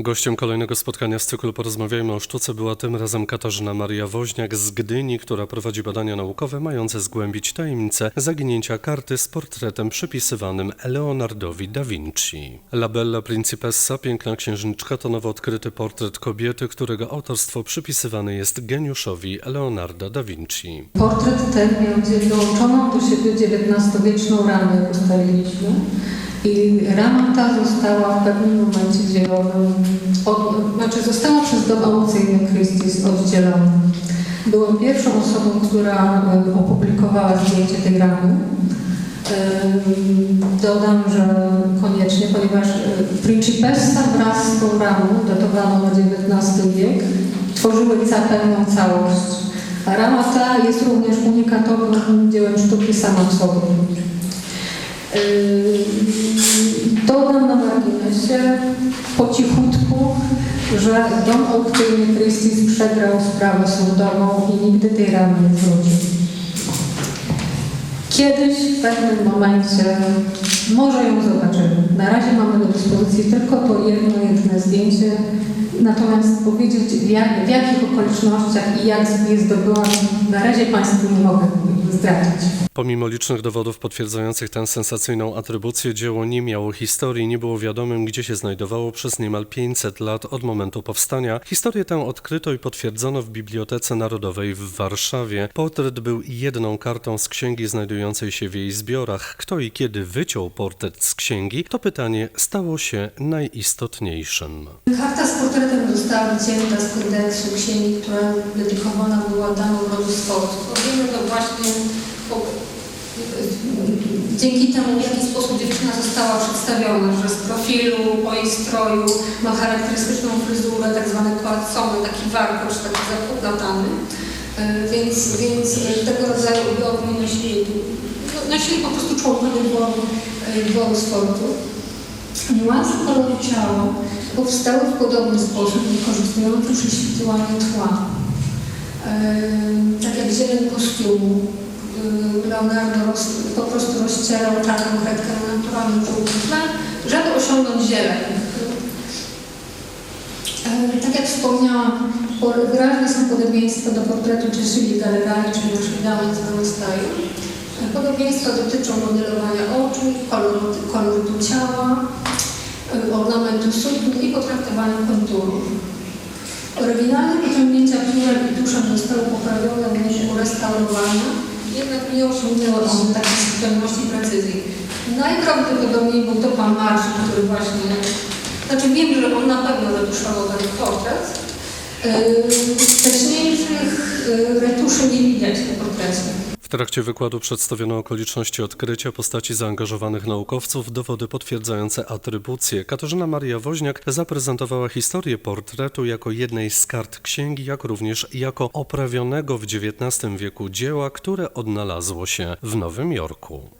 Gościem kolejnego spotkania z cyklu Porozmawiajmy o sztuce była tym razem Katarzyna Maria Woźniak z Gdyni, która prowadzi badania naukowe mające zgłębić tajemnicę zaginięcia karty z portretem przypisywanym Leonardowi da Vinci. La Bella Principessa, piękna księżniczka, to nowo odkryty portret kobiety, którego autorstwo przypisywane jest geniuszowi Leonarda da Vinci. Portret ten miał dołączoną do siebie XIX-wieczną ramę, ustaliliśmy. I rama ta została w pewnym momencie dzielona, od, znaczy została przez dom aukcyjny Christie's oddzielona. Byłam pierwszą osobą, która e, opublikowała zdjęcie tej ramy. Ym, Dodam, że koniecznie, ponieważ e, Principessa wraz z tą ramą, datowaną na XIX wiek, tworzyły ca pełną całość. A rama ta jest również unikatowym dziełem sztuki sama w sobie. Po cichutku, że dom aukcyjny Christie's przegrał sprawę sądową i nigdy tej ramy nie zwrócił. Kiedyś w pewnym momencie może ją zobaczymy. Na razie mamy do dyspozycji tylko to jedno, jedyne zdjęcie. Natomiast powiedzieć w, jak, w jakich okolicznościach i jak je zdobyłam, na razie Państwu nie mogę zdradzić. Pomimo licznych dowodów potwierdzających tę sensacyjną atrybucję, dzieło nie miało historii, nie było wiadomym, gdzie się znajdowało przez niemal 500 lat od momentu powstania. Historię tę odkryto i potwierdzono w Bibliotece Narodowej w Warszawie. Portret był jedną kartą z księgi znajdującej się w jej zbiorach. Kto i kiedy wyciął portret z księgi, to pytanie stało się najistotniejszym. Karta z portretem została wycięta z kodeksu księgi, która dedykowana była daną rodu sportu. Wiemy to właśnie po, dzięki temu, w jaki sposób dziewczyna została przedstawiona, że z profilu, po jej stroju ma charakterystyczną fryzurę, tak zwany koatsony, taki warkosz, taki zaplatany. E, Więc, więc e, tego rodzaju ubiorni nosili, no, nosili po prostu członkowie dworu, e, sportu. Niuanse koloru ciała powstały w podobny sposób, wykorzystując prześwitłanie tła. Tak jak zieleń kostiumu, y, Leonardo roz, po prostu rozcierał czarną kredkę na naturalnym żółtym żeby osiągnąć zieleń. Tak jak wspomniałam, po- wyraźne są podobieństwa do portretu Cecilii Gallerai, czyli naszej damy z Manostaju. Podobieństwa dotyczą modelowania oczu, koloru, kolorytu ciała, y, ornamentu sukni i potraktowania konturów. Oryginalne wyciągnięcia piórek i tuszem zostały poprawione w wyniku restaurowania, jednak nie osiągnęły one takiej subtelności i precyzji. Najprawdopodobniej był to pan Marsz, który właśnie, znaczy wiem, że on na pewno retuszował ten portret. Yy, Wcześniejszych yy, retuszy nie widać na portrecie. W trakcie wykładu przedstawiono okoliczności odkrycia postaci zaangażowanych naukowców, dowody potwierdzające atrybucję. Katarzyna Maria Woźniak zaprezentowała historię portretu jako jednej z kart księgi, jak również jako oprawionego w XIX wieku dzieła, które odnalazło się w Nowym Jorku.